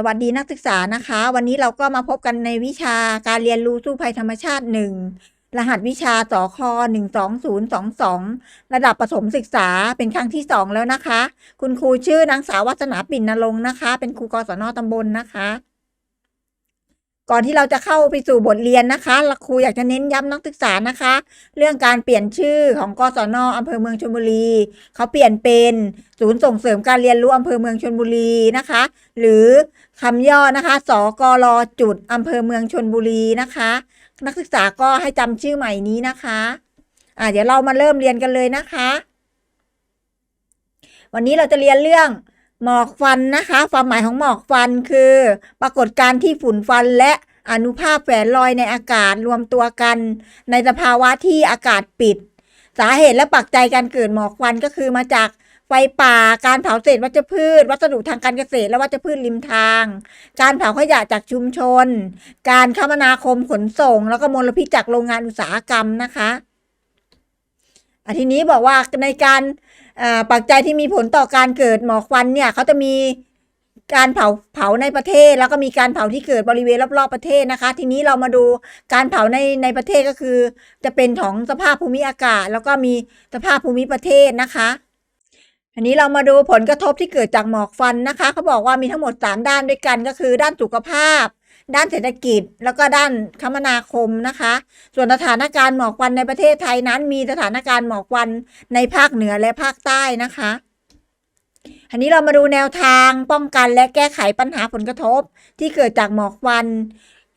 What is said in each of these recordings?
สวัสดีนักศึกษานะคะ วันนี้เราก็มาพบกันในวิชาการเรียนรู้สู้ภัยธรรมชาติหนึ่งรหัสวิชาสคหนึ่งสองศูนย์สองสองระดับประสมศึกษาเป็นครั้งที่สองแล้วนะคะ คุณครูชื่อนางสาววัฒนาปิ่นนรงค์นะคะ เป็นครูกศนตำบลนะคะ ก่อนที่เราจะเข้าไปสู่บทเรียนนะคะครูอยากจะเน้นย้ำนักศึกษานะคะ เรื่องการเปลี่ยนชื่อของกศนอำเภอเมืองชลบุรี เขาเปลี่ยนเป็นศูนย์ส่งเสริมการเรียนรู้อำเภอเมืองชลบุรีนะคะ หรือคำย่อนะคะ สกรจุดอำเภอเมืองชลบุรีนะคะ นักศึกษาก็ให้จำชื่อใหม่นี้นะคะอ่าเดี๋ยวเรามาเริ่มเรียนกันเลยนะคะ วันนี้เราจะเรียนเรื่อง หมอกฟันนะคะ ความหมายของหมอกฟันคือ ปรากฏการณ์ที่ฝุ่นฟันและอนุภาคแฝงลอยในอากาศรวมตัวกัน ในสภาวะที่อากาศปิด สาเหตุและปัจจัยการเกิดหมอกควันก็คือมาจากไฟป่า การเผาเศษวัชพืช วัสดุทางการเกษตรและวัชพืชริมทาง การเผาขยะจากชุมชน การคมนาคมขนส่ง แล้วก็มลพิษจากโรงงานอุตสาหกรรมนะคะอทีนี้บอกว่าในการ ปัจจัยที่มีผลต่อการเกิดหมอกควันเนี่ยเขาจะมีการเผาเผาในประเทศ แล้วก็มีการเผาที่เกิดบริเวณรอบๆประเทศนะคะ ทีนี้เรามาดูการเผาในในประเทศก็คือ จะเป็นของสภาพภูมิอากาศ แล้วก็มีสภาพภูมิประเทศนะคะอันนี้เรามาดูผลกระทบที่เกิดจากหมอกควันนะคะเขาบอกว่ามีทั้งหมด 3 ด้านด้วยกันก็คือ ด้านสุขภาพ ด้านเศรษฐกิจ แล้วก็ด้านคมนาคมนะคะ ส่วนสถานการณ์หมอกควันในประเทศไทยนั้น มีสถานการณ์หมอกควันในภาคเหนือและภาคใต้นะคะอันนี้เรามาดูแนวทางป้องกันและแก้ไขปัญหาผลกระทบ ที่เกิดจากหมอกควัน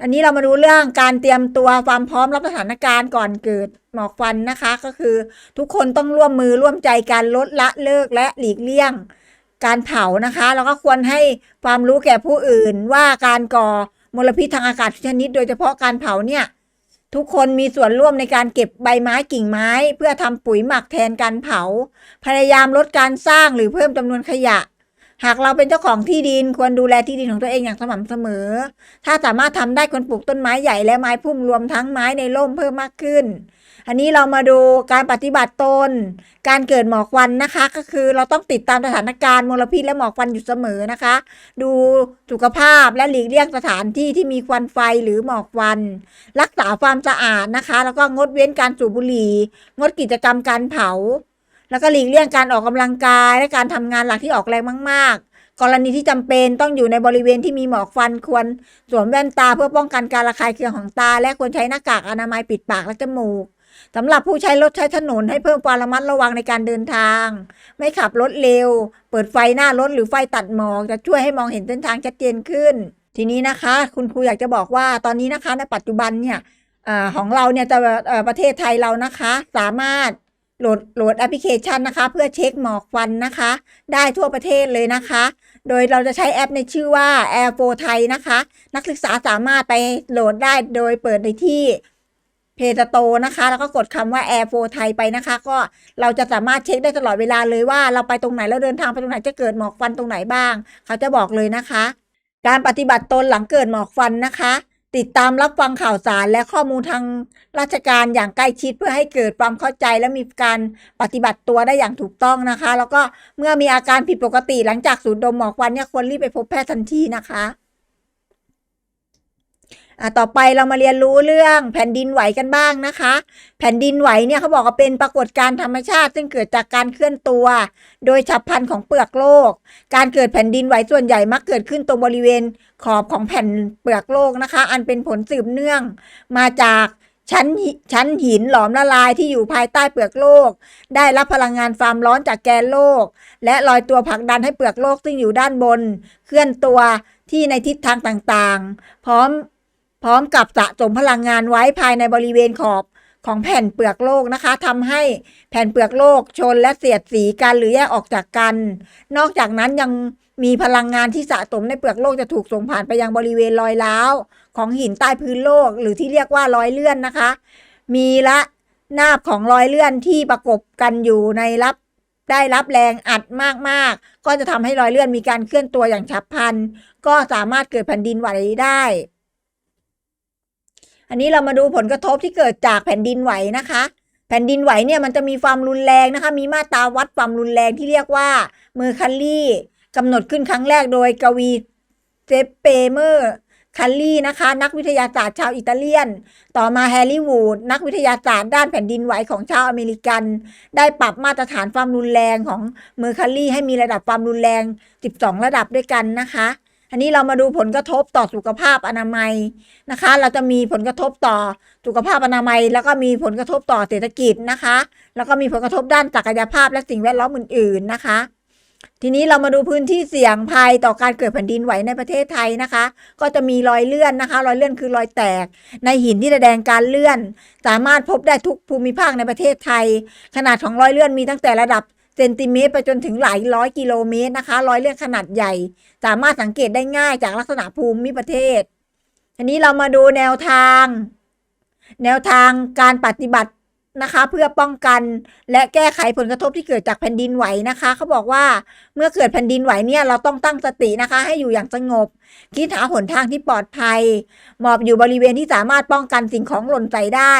อันนี้เรามาดูเรื่องการเตรียมตัวความพร้อมรับสถานการณ์ก่อนเกิดหมอกควันนะคะ ก็คือทุกคนต้องร่วมมือร่วมใจกันลดละเลิกและหลีกเลี่ยง การเผานะคะ แล้วก็ควรให้ความรู้แก่ผู้อื่นว่าการก่อ มลพิษทางอากาศชนิด โดยเฉพาะการเผาเนี่ยทุกคนมีส่วนร่วมในการเก็บใบไม้กิ่งไม้ เพื่อทำปุ๋ยหมักแทนการเผา พยายามลดการสร้างหรือเพิ่มจำนวนขยะ หากเราเป็นเจ้าของที่ดินควรดูแลที่ดินของตัวเองอย่างสม่ำเสมอ ถ้าสามารถทำได้ควรปลูกต้นไม้ใหญ่และไม้พุ่มรวมทั้งไม้ในร่มเพิ่มมากขึ้น อันนี้เรามาดูการปฏิบัติตน การเกิดหมอกควันนะคะ ก็คือเราต้องติดตามสถานการณ์มลพิษและหมอกควันอยู่เสมอนะคะ ดูสุขภาพและหลีกเลี่ยงสถานที่ที่มีควันไฟหรือหมอกควัน รักษาความสะอาดนะคะ แล้วก็งดเว้นการสูบบุหรี่ งดกิจกรรมการเผา แล้วก็หลีกเลี่ยงการออกกำลังกาย และการทำงานหลักที่ออกแรงมาก ๆ กรณีที่จำเป็นต้องอยู่ในบริเวณที่มีหมอกควันควรสวมแว่นตาเพื่อป้องกันการระคายเคืองของตา และควรใช้หน้ากากอนามัยปิดปากและจมูกสำหรับผู้ใช้รถใช้ถนนให้เพิ่มความระมัดระวังในการเดินทาง ไม่ขับรถเร็ว เปิดไฟหน้ารถหรือไฟตัดหมอกจะช่วยให้มองเห็นเส้นทางชัดเจนขึ้น ทีนี้นะคะ คุณครูอยากจะบอกว่าตอนนี้นะคะในปัจจุบันเนี่ยอของเราเนี่ยจะประเทศไทยเรานะคะ สามารถ โหลดโหลดแอปพลิเคชันนะคะ เพื่อเช็คหมอกควันนะคะ ได้ทั่วประเทศเลยนะคะ โดยเราจะใช้แอปในชื่อว่า Air 4 Thai นะคะ นักศึกษาสามารถไปโหลดได้โดยเปิดในที่เพจโตนะคะ แล้วก็กดคำว่า Air 4 Thai ไปนะคะ ก็เราจะสามารถเช็คได้ตลอดเวลาเลยว่าเราไปตรงไหนแล้วเดินทางไปตรงไหนจะเกิดหมอกควันตรงไหนบ้าง เขาจะบอกเลยนะคะ การปฏิบัติตนหลังเกิดหมอกควันนะคะ ติดตามรับฟังข่าวสารและข้อมูลทางราชการอย่างใกล้ชิดเพื่อให้เกิดความเข้าใจและมีการปฏิบัติตัวได้อย่างถูกต้องนะคะ แล้วก็เมื่อมีอาการผิดปกติหลังจากสูดดมหมอกควันเนี่ยควรรีบไปพบแพทย์ทันทีนะคะ ต่อไปเรามาเรียนรู้เรื่องแผ่นดินไหวกันบ้างนะคะ แผ่นดินไหวเนี่ยเขาบอกว่าเป็นปรากฏการณ์ธรรมชาติ ซึ่งเกิดจากการเคลื่อนตัว โดยฉับพลันของเปลือกโลก การเกิดแผ่นดินไหวส่วนใหญ่มักเกิดขึ้นตรงบริเวณขอบของแผ่นเปลือกโลกนะคะ อันเป็นผลสืบเนื่องมาจากชั้นชั้นหินหลอมละลายที่อยู่ภายใต้เปลือกโลก ได้รับพลังงานความร้อนจากแกนโลก และลอยตัวผลักดันให้เปลือกโลกซึ่งอยู่ด้านบน เคลื่อนตัวที่ในทิศทางต่างๆ พร้อม พร้อมกับสะสมพลังงานไว้ภายในบริเวณขอบของแผ่นเปลือกโลกนะคะทำให้แผ่นเปลือกโลกชนและเสียดสีกันหรือแยกออกจากกัน นอกจากนั้นยังมีพลังงานที่สะสมในเปลือกโลกจะถูกส่งผ่านไปยังบริเวณรอยร้าวของหินใต้พื้นโลก หรือที่เรียกว่ารอยเลื่อนนะคะ มีละนาบของรอยเลื่อนที่ประกบกันอยู่ในรับได้รับแรงอัดมากๆ ก็จะทำให้รอยเลื่อนมีการเคลื่อนตัวอย่างฉับพลัน ก็สามารถเกิดแผ่นดินไหวได้ อันนี้เรามาดูผลกระทบที่เกิดจากแผ่นดินไหวนะคะ แผ่นดินไหวเนี่ยมันจะมีความรุนแรงนะคะ มีมาตราวัดความรุนแรงที่เรียกว่าเมอร์คัลลี่กำหนดขึ้นครั้งแรกโดยกวีเซปเปเมอร์คัลลี่นะคะ นักวิทยาศาสตร์ชาวอิตาเลียน ต่อมาแฮร์รี่วูดนักวิทยาศาสตร์ด้านแผ่นดินไหวของชาวอเมริกัน ได้ปรับมาตรฐานความรุนแรงของเมอร์คัลลี่ให้มีระดับความรุนแรง 12 ระดับด้วยกันนะคะ อันนี้เรามาดูผลกระทบต่อสุขภาพอนามัยนะคะ เราจะมีผลกระทบต่อสุขภาพอนามัย แล้วก็มีผลกระทบต่อเศรษฐกิจนะคะ แล้วก็มีผลกระทบด้านศักยภาพและสิ่งแวดล้อมอื่น ๆนะคะ ทีนี้เรามาดูพื้นที่เสี่ยงภัยต่อการเกิดแผ่นดินไหวในประเทศไทยนะคะ ก็จะมีรอยเลื่อนนะคะ รอยเลื่อนคือรอยแตก ในหินที่แสดงการเลื่อน สามารถพบได้ทุกภูมิภาคในประเทศไทย ขนาดของรอยเลื่อนมีตั้งแต่ระดับ ซนติเมตรไปจนถึงหลายร้อยกิโลเมตรนะคะรอยเลื่อนขนาดใหญ่ สามารถสังเกตได้ง่ายจากลักษณะภูมิประเทศทีนี้เรามาดูแนวทาง แนวทางการปฏิบัตินะคะ เพื่อป้องกันและแก้ไขผลกระทบที่เกิดจากแผ่นดินไหวนะคะเขาบอกว่าเมื่อเกิดแผ่นดินไหวเนี่ยเราต้องตั้งสตินะคะ ให้อยู่อย่างสงบ คิดหาหนทางที่ปลอดภัย หมอบอยู่บริเวณที่สามารถป้องกันสิ่งของหล่นใส่ได้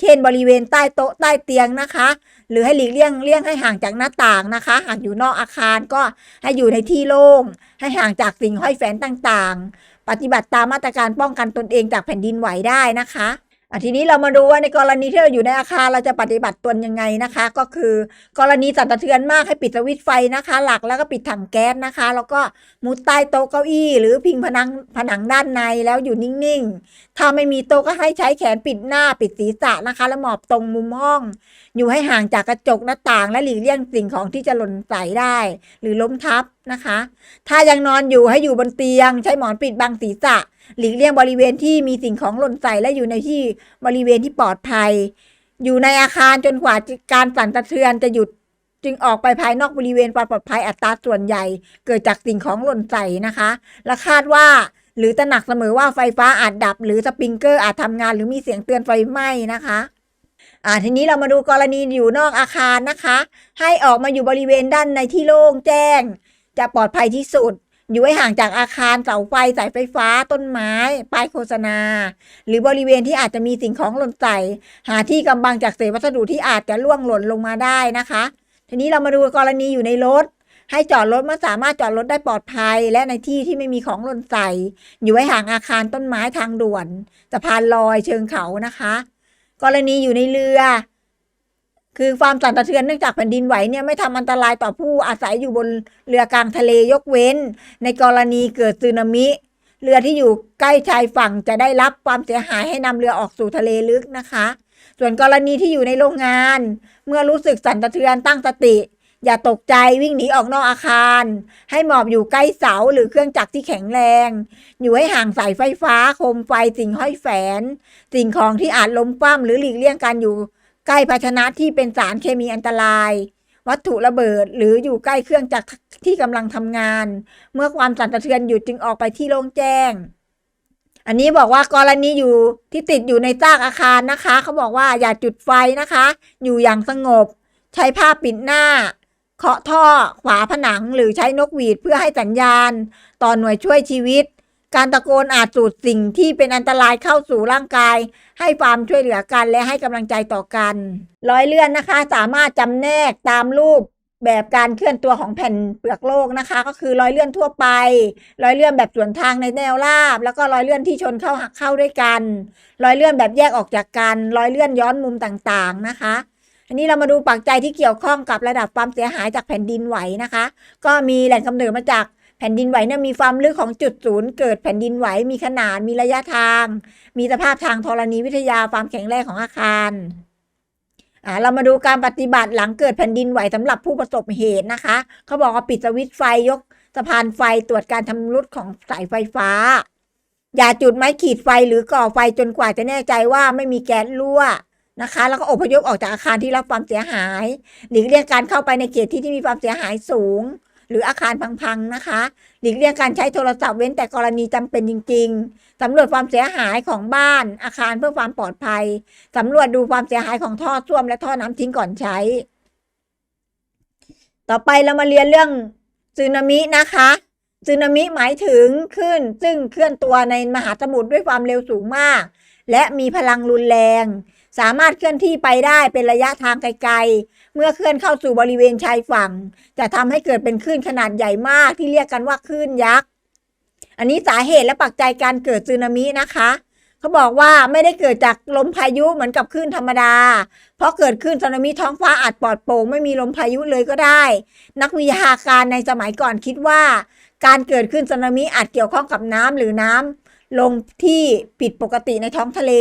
เช่นบริเวณใต้โต๊ะใต้เตียงนะคะ หรือให้หลีกเลี่ยงเลี่ยงให้ห่างจากหน้าต่างนะคะ หากอยู่นอกอาคารก็ให้อยู่ในที่โล่ง ให้ห่างจากสิ่งห้อยแฝงต่างๆ ปฏิบัติตามมาตรการป้องกันตนเองจากแผ่นดินไหวได้นะคะ อะทีนี้เรามาดูว่าในกรณีที่เราอยู่ในอาคารเราจะปฏิบัติตนยังไงนะคะ ก็คือ กรณีสั่นสะเทือนมากให้ปิดสวิตช์ไฟนะคะ หลักแล้วก็ปิดถังแก๊สนะคะ แล้วก็มุดใต้โต๊ะเก้าอี้ หรือพิงผนังผนังด้านในแล้วอยู่นิ่งๆ ถ้าไม่มีโต๊ะก็ให้ใช้แขนปิดหน้าปิดศีรษะนะคะ แล้วหมอบตรงมุมห้อง อยู่ให้ห่างจากกระจกหน้าต่าง และหลีกเลี่ยงสิ่งของที่จะหล่นใส่ได้ หรือล้มทับนะคะ ถ้ายังนอนอยู่ให้อยู่บนเตียง ใช้หมอนปิดบังศีรษะ หลีกเลี่ยงบริเวณที่มีสิ่งของหล่นใส่และอยู่ในที่บริเวณที่ปลอดภัย อยู่ในอาคารจนกว่าการสั่นสะเทือนจะหยุดจึงออกไปภายนอกบริเวณความปลอดภัยอัตราส่วนใหญ่ เกิดจากสิ่งของหล่นใส่นะคะ และคาดว่าหรือตระหนักเสมอว่าไฟฟ้าอาจดับ หรือสปริงเกอร์อาจทำงานหรือมีเสียงเตือนไฟไหม้นะคะอ่าทีนี้เรามาดูกรณีอยู่นอกอาคารนะคะ ให้ออกมาอยู่บริเวณด้านในที่โล่งแจ้ง จะปลอดภัยที่สุด อยู่ให้ห่างจากอาคารเสาไฟสายไฟฟ้าต้นไม้ ป้ายโฆษณา หรือบริเวณที่อาจจะมีสิ่งของหล่นใส่ หาที่กำบังจากเศษวัสดุที่อาจจะล่วงหล่นลงมาได้นะคะ ทีนี้เรามาดูกรณีอยู่ในรถ ให้จอดรถเมื่อสามารถจอดรถได้ปลอดภัย และในที่ที่ไม่มีของหล่นใส่ อยู่ให้ห่างอาคารต้นไม้ทางด่วนสะพานลอยเชิงเขานะคะ กรณีอยู่ในเรือ คือความสั่นสะเทือนเนื่องจากแผ่นดินไหวเนี่ยไม่ทำอันตรายต่อผู้อาศัยอยู่บนเรือกลางทะเลยกเว้น ในกรณีเกิดสึนามิ เรือที่อยู่ใกล้ชายฝั่งจะได้รับความเสียหายให้นำเรือออกสู่ทะเลลึกนะคะ ส่วนกรณีที่อยู่ในโรงงาน เมื่อรู้สึกสั่นสะเทือนตั้งสติ อย่าตกใจวิ่งหนีออกนอกอาคาร ให้หมอบอยู่ใกล้เสาหรือเครื่องจักรที่แข็งแรง อยู่ให้ห่างสายไฟฟ้าโคมไฟสิ่งห้อยแฝน สิ่งของที่อาจล้มคว่ำหรือหลีกเลี่ยงการอยู่ ใกล้ภาชนะที่เป็นสารเคมีอันตราย วัตถุระเบิดหรืออยู่ใกล้เครื่องจักรที่กำลังทำงาน เมื่อความสั่นสะเทือนหยุดจึงออกไปที่โล่งแจ้ง อันนี้บอกว่ากรณีอยู่ที่ติดอยู่ในซากอาคารนะคะ เขาบอกว่าอย่าจุดไฟนะคะ อยู่อย่างสงบ ใช้ผ้าปิดหน้าเคาะท่อขวาผนังหรือใช้นกหวีดเพื่อให้สัญญาณ ต่อหน่วยช่วยชีวิต การตะโกนอาจสูดสิ่งที่เป็นอันตรายเข้าสู่ร่างกาย ให้ความช่วยเหลือกันและให้กำลังใจต่อกัน ร้อยเลื่อนนะคะ สามารถจำแนกตามรูปแบบการเคลื่อนตัวของแผ่นเปลือกโลกนะคะ ก็คือรอยเลื่อนทั่วไป รอยเลื่อนแบบสวนทางในแนวราบ แล้วก็รอยเลื่อนที่ชนเข้าหักเข้าด้วยกัน รอยเลื่อนแบบแยกออกจากกัน รอยเลื่อนย้อนมุมต่างๆนะคะอันนี้เรามาดูปัจจัยที่เกี่ยวข้องกับระดับความเสียหายจากแผ่นดินไหวนะคะ ก็มีแหล่งกำเนิดมาจาก ผ่นดินไหวเนี่ยมีความลึกของจุดศูนย์เกิดแผ่นดินไหวมีขนาดมีระยะทาง มีสภาพทางธรณีวิทยาความแข็งแรงของอาคารอ่าเรามาดูการปฏิบัติหลังเกิดแผ่นดินไหวสำหรับผู้ประสบเหตุนะคะเขาบอกว่าปิดสวิตช์ไฟยกสะพานไฟตรวจการทำรุดของสายไฟฟ้า อย่าจุดไม้ขีดไฟหรือก่อไฟจนกว่าจะแน่ใจว่าไม่มีแก๊สรั่วนะคะ แล้วก็อพยพออกจากอาคารที่รับความเสียหาย หลีกเลี่ยงการเข้าไปในเขตที่ที่มีความเสียหายสูง หรืออาคารพังๆนะคะหลีกเลี่ยงการใช้โทรศัพท์เว้นแต่กรณีจำเป็นจริง ๆสำรวจความเสียหายของบ้าน อาคารเพื่อความปลอดภัยสำรวจดูความเสียหายของท่อส้วมและท่อน้ำทิ้งก่อนใช้ ต่อไปเรามาเรียนเรื่องสึนามินะคะสึนามิหมายถึงคลื่นซึ่งเคลื่อนตัวในมหาสมุทรด้วยความเร็วสูงมาก และมีพลังรุนแรง สามารถเคลื่อนที่ไปได้เป็นระยะทางไกลๆ เมื่อเคลื่อนเข้าสู่บริเวณชายฝั่ง จะทำให้เกิดเป็นคลื่นขนาดใหญ่มากที่เรียกกันว่าคลื่นยักษ์ อันนี้สาเหตุและปัจจัยการเกิดสึนามินะคะเขาบอกว่าไม่ได้เกิดจากลมพายุเหมือนกับคลื่นธรรมดา เพราะเกิดขึ้นสึนามิท้องฟ้าอาจปลอดโปร่งไม่มีลมพายุเลยก็ได้ นักวิชาการในสมัยก่อนคิดว่า การเกิดขึ้นสึนามิอาจเกี่ยวข้องกับน้ำหรือน้ำลงที่ผิดปกติในท้องทะเล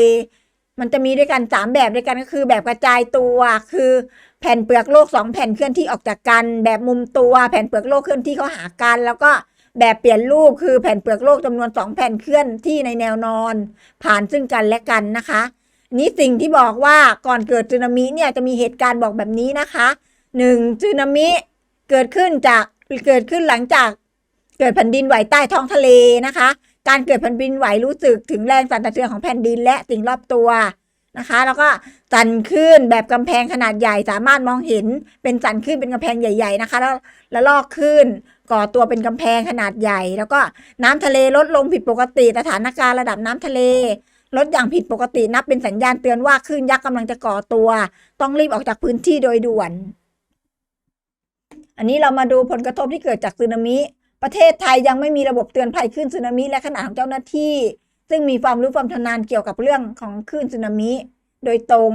มันจะมีด้วยกันสามแบบด้วยกันก็คือ แบบกระจายตัวคือแผ่นเปลือกโลกสองแผ่นเคลื่อนที่ออกจากกัน แบบมุมตัวแผ่นเปลือกโลกเคลื่อนที่เข้าหากัน แล้วก็แบบเปลี่ยนรูปคือแผ่นเปลือกโลกจำนวนสองแผ่นเคลื่อนที่ในแนวนอน ผ่านซึ่งกันและกันนะคะ นี้สิ่งที่บอกว่าก่อนเกิดสึนามิเนี่ยจะมีเหตุการณ์บอกแบบนี้นะคะหนึ่งสึนามิเกิดขึ้นจากเกิดขึ้นหลังจากเกิดแผ่นดินไหวใต้ท้องทะเลนะคะ การเกิดแผ่นดินไหวรู้สึกถึงแรงสั่นสะเทือนของแผ่นดินและสิ่งรอบตัวนะคะ แล้วก็สั่นขึ้นแบบกำแพงขนาดใหญ่สามารถมองเห็นเป็นสั่นขึ้นเป็นกำแพงใหญ่ ๆนะคะ แล้วแล้วลอกขึ้นก่อตัวเป็นกำแพงขนาดใหญ่ แล้วก็น้ำทะเลลดลงผิดปกติสถานการณ์ระดับน้ำทะเลลดอย่างผิดปกตินับเป็นสัญญาณเตือนว่าคลื่นยักษ์กำลังจะก่อตัว ต้องรีบออกจากพื้นที่โดยด่วน อันนี้เรามาดูผลกระทบที่เกิดจากสึนามิ ประเทศไทยยังไม่มีระบบเตือนภัยคลื่นสึนามิและขนาดของเจ้าหน้าที่ ซึ่งมีความรู้ความชำนาญเกี่ยวกับเรื่องของคลื่นสึนามิ โดยตรง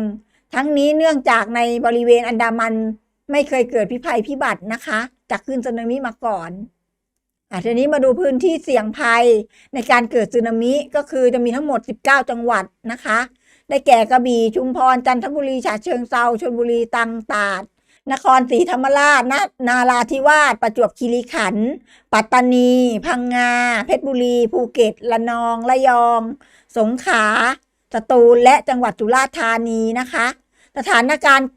ทั้งนี้เนื่องจากในบริเวณอันดามันไม่เคยเกิดพิภัยพิบัตินะคะ จากคลื่นสึนามิมาก่อนอะทีนี้มาดูพื้นที่เสี่ยงภัยในการเกิดสึนามิก็คือจะมีทั้งหมด 19 จังหวัดนะคะ ได้แก่กระบี่ชุมพรจันทบุรีฉะเชิงเซาชลบุรีตรังตราด นครศรีธรรมราชนานาราธิวาสประจวบคีรีขันธ์ปัตตานี พังงา เพชรบุรี ภูเก็ตระนองระยอง สงขลาสตูลและจังหวัดสุราษฎร์ธานีนะคะ สถานการณ์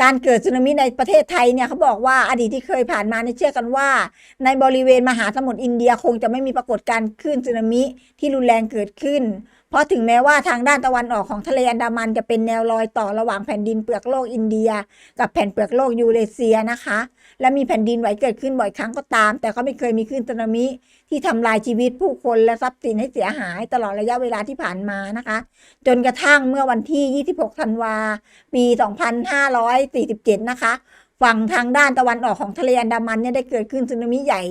การเกิดสึนามิในประเทศไทยเนี่ยเขาบอกว่าอดีตที่เคยผ่านมาเนี่ยเชื่อกันว่า ในบริเวณมหาสมุทรอินเดียคงจะไม่มีปรากฏการณ์คลื่นสึนามิที่รุนแรงเกิดขึ้น เพราะถึงแม้ว่าทางด้านตะวันออกของทะเลอันดามันจะเป็นแนวรอยต่อระหว่างแผ่นดินเปลือกโลกอินเดีย กับแผ่นเปลือกโลกยูเรเซียนะคะ และมีแผ่นดินไหวเกิดขึ้นบ่อยครั้งก็ตาม แต่ก็ไม่เคยมีคลื่นสึนามิที่ทำลายชีวิตผู้คนและทรัพย์สินให้เสียหายตลอดระยะเวลาที่ผ่านมานะคะ จนกระทั่งเมื่อวันที่ 26 ธันวา ปี 2547 นะคะ ฝั่งทางด้านตะวันออกของทะเลอันดามันเนี่ยได้เกิดขึ้นสึนามิใหญ่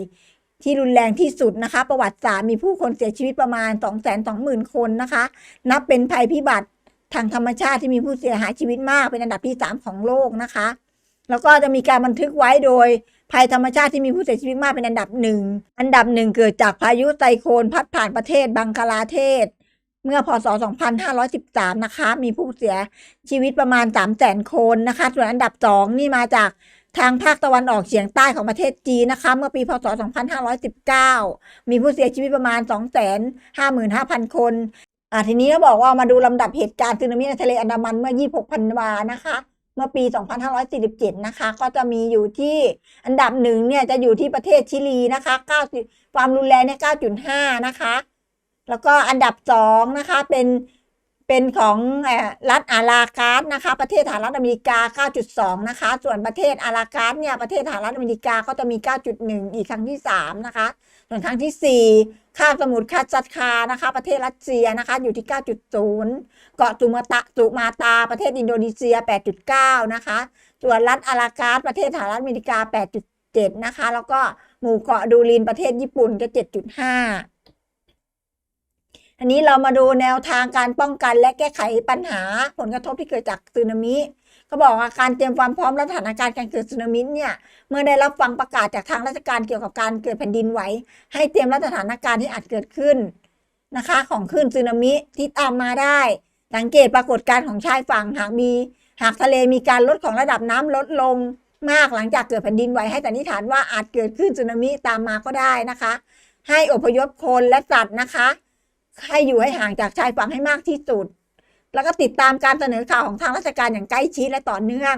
ที่รุนแรงที่สุดนะคะ ประวัติศาสตร์มีผู้คนเสียชีวิตประมาณ 220,000 คนนะคะ นับเป็นภัยพิบัติทางธรรมชาติที่มีผู้เสียหายชีวิตมากเป็นอันดับที่ 3 ของโลกนะคะ แล้วก็จะมีการบันทึกไว้โดยภัยธรรมชาติที่มีผู้เสียชีวิตมากเป็นอันดับหนึ่งอันดับหนึ่งเกิดจากพายุไซโคลนพัดผ่านประเทศบังคลาเทศ เมื่อพศ 2513 นะคะ มีผู้เสียชีวิตประมาณ 300,000 คนนะคะ ส่วนอันดับ 2 นี่มาจาก ทางภาคตะวันออกเฉียงใต้ของประเทศจีนนะคะ เมื่อปีพศ 2519 มีผู้เสียชีวิตประมาณ 255,000 คนอ่าทีนี้ก็บอกว่ามาดูลำดับเหตุการณ์สึนามิในทะเลอันดามันเมื่อ 26ธันวานะคะเมื่อปี 2547 นะคะ ก็จะมีอยู่ที่อันดับหนึ่งเนี่ยจะอยู่ที่ประเทศชิลีนะคะ9ความรุนแรงเนี่ย9.5 นะคะ แล้วก็อันดับสองนะคะเป็น เป็นของรัฐอาราคาสนะคะประเทศสหรัฐอเมริกา 9.2 นะคะ ส่วนประเทศอาราคาสเนี่ยประเทศสหรัฐอเมริกาก็จะมี 9.1 อีกครั้งที่ 3 นะคะ ส่วนครั้งที่ 4คาสมุทรคาซัตคานะคะ ประเทศรัสเซียนะคะอยู่ที่ 9.0 เกาะสุมาตะสุมาตา ประเทศอินโดนีเซีย 8.9 นะคะ ส่วนรัฐอาราคาสประเทศสหรัฐอเมริกา 8.7 นะคะ แล้วก็หมู่เกาะดูรินประเทศญี่ปุ่นก็7.5 อันนี้เรามาดูแนวทางการป้องกันและแก้ไขปัญหาผลกระทบที่เกิดจากสึนามิก็บอกว่าการเตรียมความพร้อมและสถานการณ์การเกิดสึนามิเนี่ยเมื่อได้รับฟังประกาศจากทางราชการเกี่ยวกับการเกิดแผ่นดินไหว ให้เตรียมรับสถานการณ์ที่อาจเกิดขึ้นนะคะ ของคลื่นสึนามิที่ตามมาได้ สังเกตปรากฏการณ์ของชายฝั่งหากมีหากทะเลมีการลดของระดับน้ำลดลงมากหลังจากเกิดแผ่นดินไหวให้สันนิษฐานว่าอาจเกิดขึ้นสึนามิตามมาก็ได้นะคะ ให้อพยพคนและสัตว์นะคะ ให้อยู่ให้ห่างจากชายฝั่งให้มากที่สุด แล้วก็ติดตามการเสนอข่าวของทางราชการอย่างใกล้ชิดและต่อเนื่อง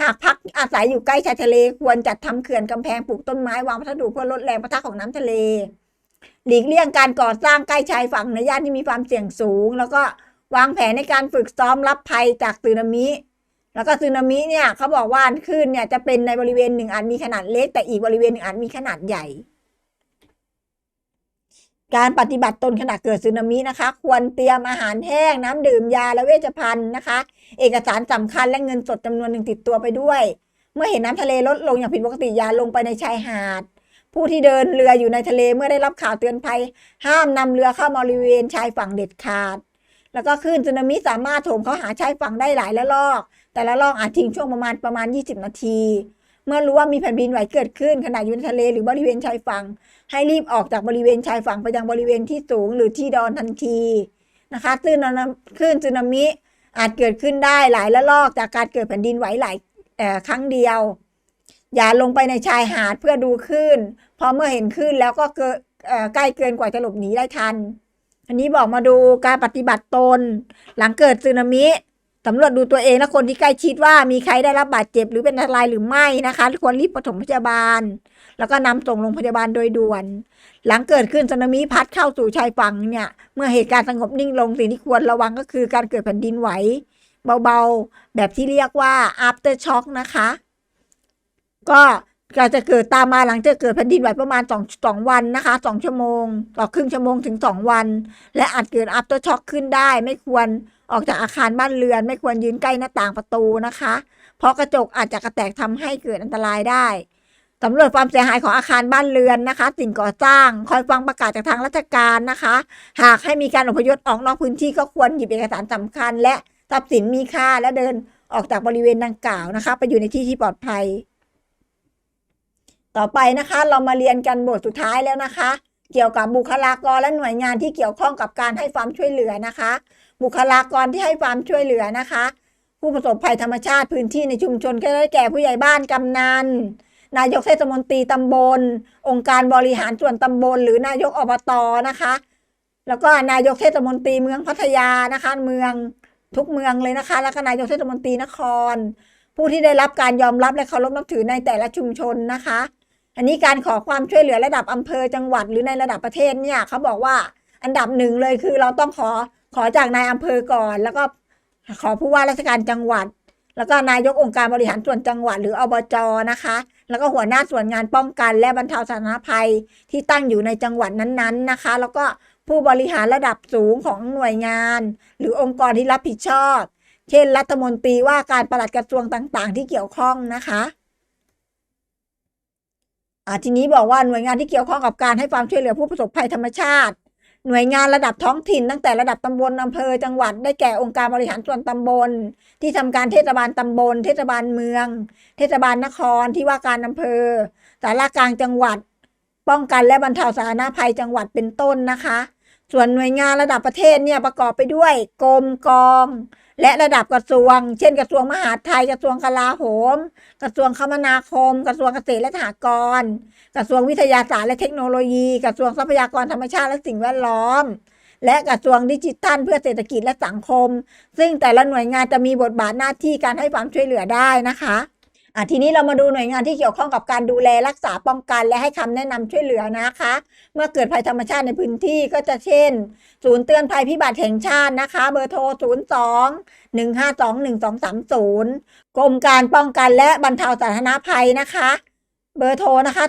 หากพักอาศัยอยู่ใกล้ชายทะเล ควรจัดทำเขื่อนกำแพงปลูกต้นไม้วางวัสดุเพื่อลดแรงปะทะของน้ำทะเล หลีกเลี่ยงการก่อสร้างใกล้ชายฝั่งในย่านที่มีความเสี่ยงสูง แล้วก็วางแผนในการฝึกซ้อมรับภัยจากสึนามิแล้วก็สึนามิเนี่ยเขาบอกว่าคลื่นเนี่ยจะเป็นในบริเวณหนึ่งอาจมีขนาดเล็กแต่อีกบริเวณหนึ่งอาจมีขนาดใหญ่ การปฏิบัติตนขณะเกิดสึนามินะคะ ควรเตรียมอาหารแห้งน้ำดื่มยาและเวชภัณฑ์นะคะ เอกสารสำคัญและเงินสดจำนวนหนึ่งติดตัวไปด้วย เมื่อเห็นน้ำทะเลลดลงอย่างผิดปกติอย่าลงไปในชายหาด ผู้ที่เดินเรืออยู่ในทะเลเมื่อได้รับข่าวเตือนภัย ห้ามนำเรือเข้าบริเวณชายฝั่งเด็ดขาด แล้วก็คลื่นสึนามิสามารถโถมเข้าหาชายฝั่งได้หลายละลอก แต่ละลอกอาจทิ้งช่วงประมาณประมาณ 20 นาที เมื่อรู้ว่ามีแผ่นดินไหวเกิดขึ้นขณะอยู่ในทะเลหรือบริเวณชายฝั่ง ให้รีบออกจากบริเวณชายฝั่งไปยังบริเวณที่สูงหรือที่ดอนทันทีนะคะคลื่นนาคลื่นสึนามิอาจเกิดขึ้นได้หลายละลอกจากการเกิดแผ่นดินไหวหลายครั้งเดียว อย่าลงไปในชายหาดเพื่อดูคลื่นพอเมื่อเห็นคลื่นแล้วก็เกิดใกล้เกินกว่าจะหลบหนีได้ทัน อันนี้บอกมาดูการปฏิบัติตน หลังเกิดสึนามิ สำรวจดูตัวเองและคนที่ใกล้ชิดว่ามีใครได้รับบาดเจ็บหรือเป็นอันตรายหรือไม่นะคะควรรีบปฐมพยาบาล แล้วก็นำส่งโรงพยาบาลโดยด่วน หลังเกิดขึ้นสึนามิพัดเข้าสู่ชายฝั่งเนี่ย เมื่อเหตุการณ์สงบนิ่งลงสิ่งที่ควรระวังก็คือการเกิดแผ่นดินไหว เบาๆ แบบที่เรียกว่า after shock นะคะ ก็ ก็จะเกิดตามมาหลังจากเกิดแผ่นดินไหวประมาณสองสองวันนะคะสองชั่วโมง ต่อครึ่งชั่วโมงถึงสองวัน และอาจเกิด after shock ขึ้นได้ ไม่ควรออกจากอาคารบ้านเรือน ไม่ควรยืนใกล้หน้าต่างประตูนะคะ เพราะกระจกอาจจะกระแตกทำให้เกิดอันตรายได้สำรวจความเสียหายของอาคารบ้านเรือนนะคะ สิ่งก่อสร้าง คอยฟังประกาศจากทางราชการนะคะ หากให้มีการอพยพออกนอกพื้นที่ก็ควรหยิบเอกสารสำคัญ และทรัพย์สินมีค่าและเดินออกจากบริเวณดังกล่าวนะคะ ไปอยู่ในที่ที่ปลอดภัย ต่อไปนะคะเรามาเรียนกันบทสุดท้ายแล้วนะคะ เกี่ยวกับบุคลากรและหน่วยงานที่เกี่ยวข้องกับการให้ความช่วยเหลือนะคะ บุคลากรที่ให้ความช่วยเหลือนะคะ ผู้ประสบภัยธรรมชาติพื้นที่ในชุมชนก็ได้แก่ผู้ใหญ่บ้านกำนันนายกเทศมนตรีตำบล องค์การบริหารส่วนตำบล หรือนายกอบตนะคะ แล้วก็นายกเทศมนตรีเมืองพัทยานะคะ เมืองทุกเมืองเลยนะคะ แล้วก็นายกเทศมนตรีนคร ผู้ที่ได้รับการยอมรับและเคารพนับถือในแต่ละชุมชนนะคะ อันนี้การขอความช่วยเหลือระดับอำเภอจังหวัดหรือในระดับประเทศเนี่ยเขาบอกว่าอันดับหนึ่งเลยคือเราต้องขอขอจากนายอำเภอก่อน แล้วก็ขอผู้ว่าราชการจังหวัด แล้วก็นายกองค์การบริหารส่วนจังหวัดหรืออบจนะคะ แล้วก็หัวหน้าส่วนงานป้องกัน และบรรเทาสาธารณภัยที่ตั้งอยู่ในจังหวัดนั้นๆนะคะ แล้วก็ผู้บริหารระดับสูงของหน่วยงาน หรือองค์กรที่รับผิดชอบ เช่นรัฐมนตรีว่าการปลัดกระทรวงต่าง ๆ ที่เกี่ยวข้องนะคะ ทีนี้บอกว่าหน่วยงานที่เกี่ยวข้องกับการให้ความช่วยเหลือผู้ประสบภัยธรรมชาติ หน่วยงานระดับท้องถิ่น ตั้งแต่ระดับตำบลอำเภอจังหวัดได้แก่องค์การบริหารส่วนตำบล ที่ทำการเทศบาลตำบล เทศบาลเมือง เทศบาลนครที่ว่าการอำเภอสารากลางจังหวัด ป้องกันและบรรเทาสาธารณภัยจังหวัดเป็นต้นนะคะ ส่วนหน่วยงานระดับประเทศเนี่ยประกอบไปด้วยกรมกอง และระดับกระทรวง เช่น กระทรวงมหาดไทย กระทรวงกลาโหม กระทรวงคมนาคม กระทรวงเกษตรและสหกรณ์ กระทรวงวิทยาศาสตร์และเทคโนโลยี กระทรวงทรัพยากรธรรมชาติและสิ่งแวดล้อม และกระทรวงดิจิทัลเพื่อเศรษฐกิจและสังคม ซึ่งแต่ละหน่วยงานจะมีบทบาทหน้าที่การให้ความช่วยเหลือได้นะคะ อะทีนี้เรามาดูหน่วยงานที่เกี่ยวข้องกับการดูแลรักษาป้องกันและให้คำแนะนำช่วยเหลือนะคะ เมื่อเกิดภัยธรรมชาติในพื้นที่ก็จะเช่น ศูนย์เตือนภัยพิบัติแห่งชาตินะคะ เบอร์โทร 02 152 1230 กรมการป้องกันและบรรเทาสาธารณภัยนะคะ เบอร์โทรนะคะ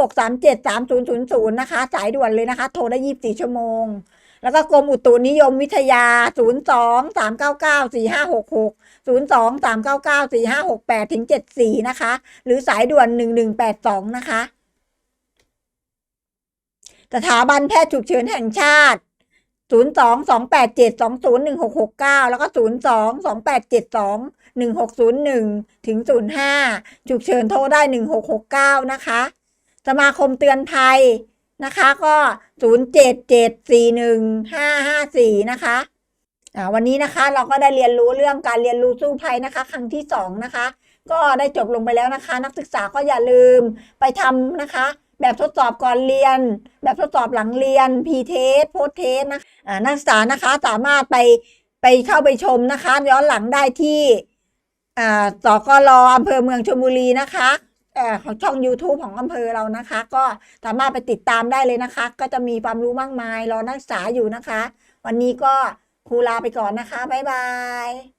02637 3000 นะคะ สายด่วนเลยนะคะ โทรได้ 24 ชั่วโมง แล้วก็กรมอุตุนิยมวิทยา 02 399 4566 02 399 4568ถึง74 นะคะ หรือสายด่วน 1182 นะคะ สถาบันแพทย์ฉุกเฉินแห่งชาติ 02 287 201669 แล้วก็ 0 2 2 8 7 2 1 6 0 1ถึง05 ฉุกเฉินโทรได้ 1669 นะคะ สมาคมเตือนภัย นะคะก็ 07741554นะคะอ่าวันนี้นะคะเราก็ได้เรียนรู้เรื่องการเรียนรู้สู้ภัยนะคะ ครั้งที่สองนะคะ ก็ได้จบลงไปแล้วนะคะ นักศึกษาก็อย่าลืมไปทำนะคะ แบบทดสอบก่อนเรียน แบบทดสอบหลังเรียนพีเทสโพสเทสนะนักศึกษานะคะสามารถไปไปเข้าไปชมนะคะ ย้อนหลังได้ที่อ่าสกลออำเภอเมืองชลบุรีนะคะ ของช่อง YouTube ของอำเภอเรานะคะ ก็สามารถไปติดตามได้เลยนะคะ ก็จะมีความรู้มากมายรอนักศึกษาอยู่นะคะ วันนี้ก็ครูลาไปก่อนนะคะ บ๊ายบาย